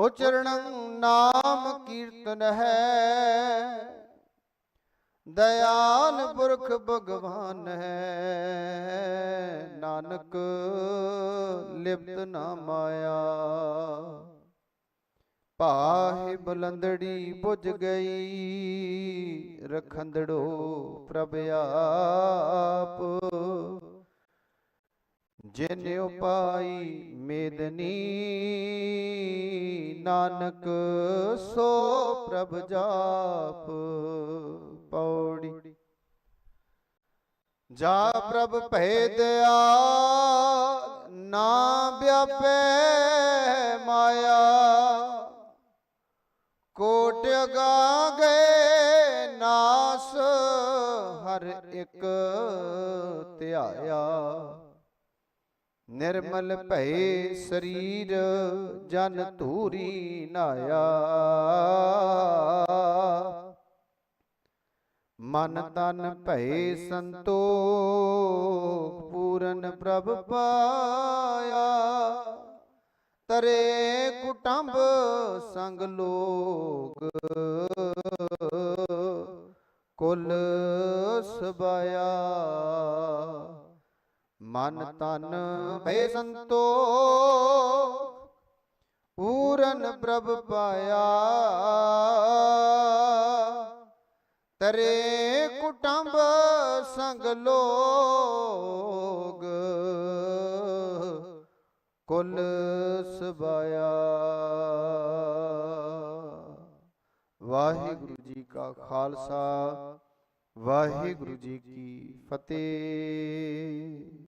ਉਚਰਣੰ ਨਾਮ ਕੀਰਤਨ ਹੈ। ਦਇਆਲ ਪੁਰਖ ਭਗਵਾਨ ਹੈ। ਨਾਨਕ ਲਿਪਤ ਨਾ ਮਾਇਆ। ਪਾਹੇ ਬੁਲੰਦੜੀ ਬੁਝ ਗਈ, ਰਖੰਦੜੋ ਪ੍ਰਭ ਆਪ। ਜਿਨ ਉਪਾਈ ਮੇਦਨੀ ਨਾਨਕ, ਸੋ ਪ੍ਰਭ ਜਾਪ ਪੌੜੀ। ਜਾ ਪ੍ਰਭ ਭੈ ਦਿਆ ਨਾ ਵਿਆਪੈ ਮਾਇਆ। ਕੋਟ ਅਗਾ ਗਏ ਨਾਸ, ਹਰ ਇੱਕ ਧਿਆਇਆ। ਨਿਰਮਲ ਭਏ ਸਰੀਰ ਜਨ ਧੂਰੀ ਨਾਇਆ। ਮਨ ਤਨ ਭਏ ਸੰਤੋਖ ਪੂਰਨ ਪ੍ਰਭ ਪਾਇਆ। ਤਰੇ ਕੁਟੰਬ ਸੰਗ ਲੋਕ ਕੁਲ ਸਬਾਇਆ ਮਨ ਤਨ ਭੈ ਸੰਤੋ, ਪੂਰਨ ਪ੍ਰਭ ਪਾਇਆ। ਤਰੇ ਕੁਟੰਬ ਸੰਗ ਲੋਗ ਕੁਲ ਸਬਾਇਆ ਵਾਹਿਗੁਰੂ ਜੀ ਕਾ ਖਾਲਸਾ, ਵਾਹਿਗੁਰੂ ਜੀ ਕੀ ਫਤਿਹ।